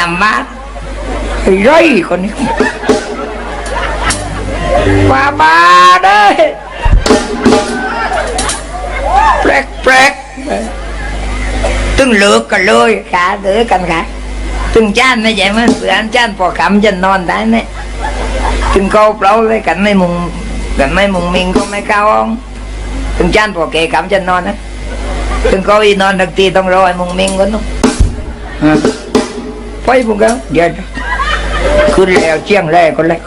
ลำบากไอ้ร้อยคนนี้ว่าบ้าเด้แปลกแปลกตึงเลิกกันเลยขาเดือกันค่ะตึงจ้านไม่ใช่มันเสือนจ้านพอคำจะนอน ได้เนี่ยตึงเขาเปล่าเลยกันไม่มุงกันไม่มุงมิงก็ไม่เข้าห้องตึงจ้านพอเกคำจะนอนนะตึงเขาอีนอนทักทีต้องรอให้มุงมิงก่อนเนู้นไปพวกเขาเดี๋ยวขึ้นแล้วเชียงแรกก็แล้ว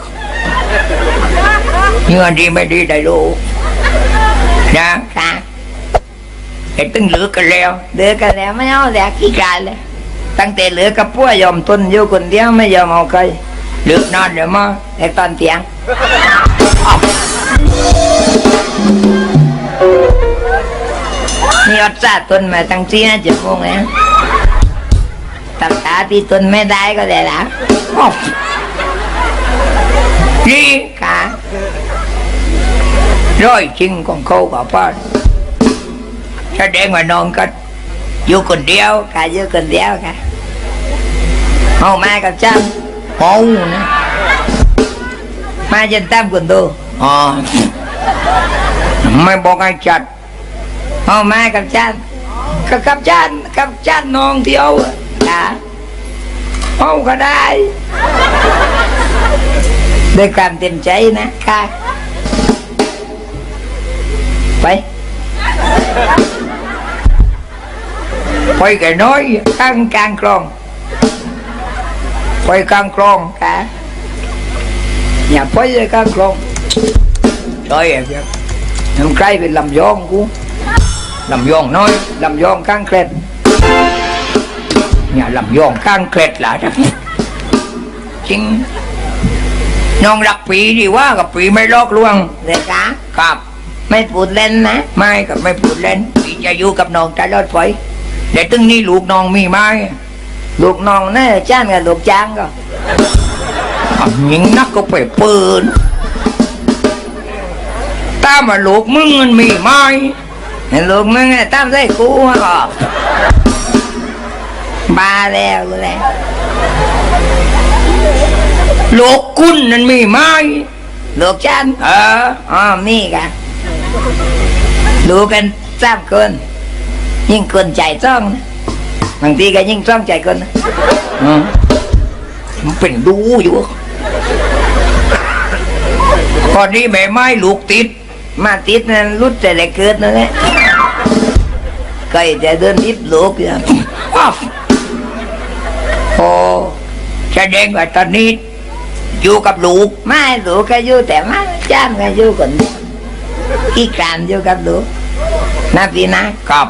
เงินดีไม่ดีได้รู้นะค่ะไอ้ตึงเหลือกันแล้วเหลือกันแล้วไม่เอาแล้วขี้กายเลย ตั้งแต่เหลือกับพวกยอมทนอยู่คนเดียวไม่ยอมเอาใครเหลือกนอนเดี๋ยวมาไอ้ตอนเตียงอ้าวนี่อดซาทนมาตั้งสี่ห้าเจ็ดโมงแล้ว ตัดตาที่ทนไม่ได้ก็ได้ละอ้าวนี่ค่ะร้อยจริงของเขากับพ่อแสดงว่านอนกันอยู่คนเดียวค่ะอยู่คนเดียวค่ะเอามากับจ้างโอ้นะมาจนตามคนดูอ๋อไม่บอกให้จัดเอามากับจ้างกับกับจ้างกับจ้างน้องเดียวะเอาก็ได้ด้วยความเต็มใจนะค่ะไปไปก่น้อยกลางกลางคลองไปกลางคลองค่ะอย่าไปเลยกลางคลองใช่เพียน้ำใกล้เป็นลำยองกูลำยองน้อยลำยองข้างเคล็ด อย่าลำยองข้างเคล็ดล่ะจริงน้องรักปีดีว่ากับปีไม่ลอกลวงเลยคะครับ ไม่พูดเล่นนะ ไม่กับไม่พูดเล่นปีจะอยู่กับน้องตลอดไปแต่ตึงนี้ลูกน้องมีไหมลูกน้องเนี่ยจ้างกับลูกจ้างก็อะยิงนักก็ไปปืนตามมาลูกมึงมันมีไหมเห็นลูกมึงเนี่ยตามใส่กูมาก็ บ้าแล้วรู้แล้วลูกคุณนั่นมีไหมลูกจ้างเอออ๋อมีกันดูกันสามคน ยิ่งคนใจจ้องนะบางทีก็ยิ่งจ้องใจคนนะอืมมันเป็นดูอยู่ตอนนี้แม่ไม้ลูกติด มาติดนั้นรุดแต่ละเกิดนั่นแหละก็จะเดินติดลูกอย่างว้าวโอ้แส ดงว่าตอนนี้ อยู่กับลูกไม่ลูกก็อยู่แต่มาจ้างก็อยู่คนเดียวขี้การอยู่กับลูกนะพี่นะครับ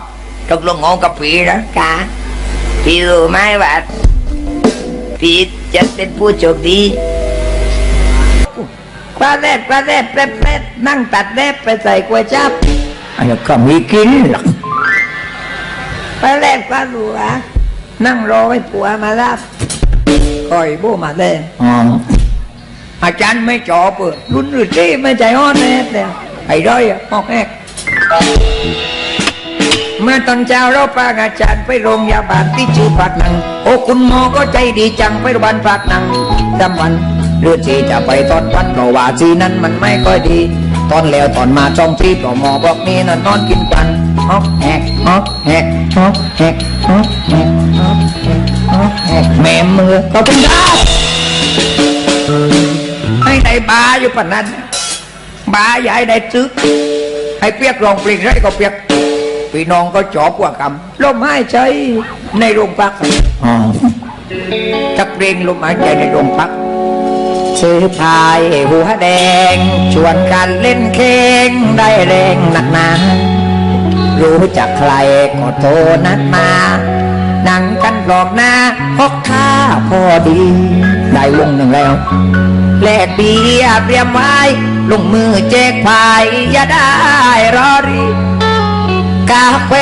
ตกลงงงกับพี่นะกาพี่รู้ไหมว่าพี่จะเป็นผู้โชคดีปลาแรดปลาแรดแป๊บแป๊บนั่งตัดแรดไปใส่กล้วยจับอันนี้ก็มีกินหรอกปลาแรดปลาหลัวนั่งรอให้ผัวมารับ คอยโบมาเลยอ๋ออาจารย์ไม่จอบเออรุ่นอื่นที่ไม่ใจอ่อนแน่แต่ไอ้ร้อยอะออกแอกเมื่อตอนเช้าเราพาอาจารย์ไปโรงพยาบาลที่ชื่อปากหนัง โอ้คุณหมอก็ใจดีจังไปโรงพยาบาลปากหนังจำวันเรือจีจะไปตอนวันก็ว่าจีนั้นมันไม่ค่อยดี ตอนแล้วตอนมาจองที่ก็หมอบอกนี่นอนนอนกินกันฮอกแฮกฮอกแฮกฮอกแฮกฮอกแฮกฮอกแฮกฮอกแฮกแมมือก็เป็นได้ให้ได้บาอยู่ปานนั้นบาอย่าให้ได้ซึก ให้เปียกลองปลิงไรก็เปียกพี่น้องก็จอบกว่าคำลมหายใจในโรงพักจักเรงลมหายใจในโรงพักซื้อพายหัวแดง ชวนกันเล่นเคงได้แรงหนักหนารู้จักใครก็โทรนัดมา นั่งกันปลอกหน้าพกข้าพอดี ได้วงหนึ่งแล้ว แลกเบียเตรียมไว้ลงมือแจกพายอย่าได้รอรีกาแฟ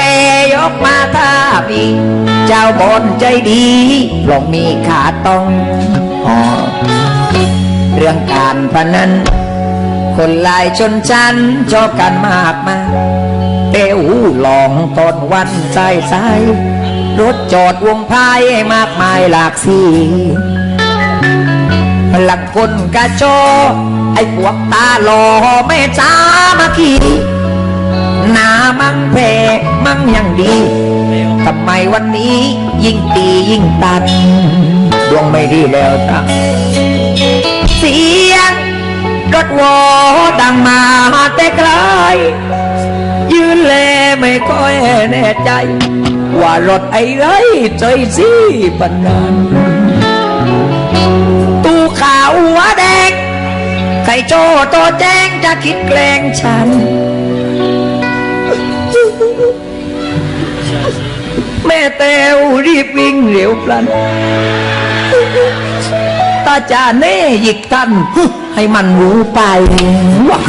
ยกมาท่ามี เจ้าบนใจดีลงมีขาต้องอ๋อเรื่องการพนันคนลายชนชั้นชอบกันมากมาเต้วหลองตอนวันสายส รถจอดวงพายมากมายหลากสีหลังคนกระโจไอ้พวกตาหลอไม่จ้ามาขี่หนามั่งเพมั่งยังดีทำไมวันนี้ยิ่งตียิ่งตัดดวงไม่ดีแล้วจ้ะเสียงรถวอดังมาแต่ไกล ค่อยแน่ใจ ว่ารถไอ้ไรใจสิปันนั้นตูขาวหัวแดงไข่โจโตแจ้งจะคิดแกล้งฉัน แม่เตวรีบวิ่งเร็วพลันตาจาเน่หยิกทันให้มันรู้ไปว่า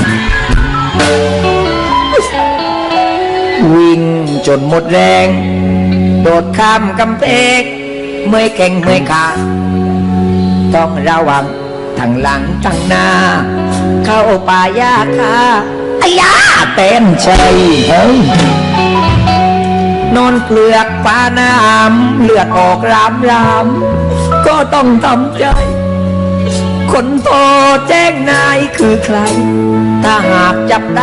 วิ่งจนหมดแรง โดดข้ามกำแพงเมื่อยแก่งเมื่อยขาต้องระวังทางหลังทางหน้า เข้าป่ายาคาอายาเต้นใจเฮ้ยนอนเปลือกฟ้าน้ำเลือดออกรามรามก็ต้องทำใจ คนโทรแจ้งนายคือใคร ถ้าหากจับได้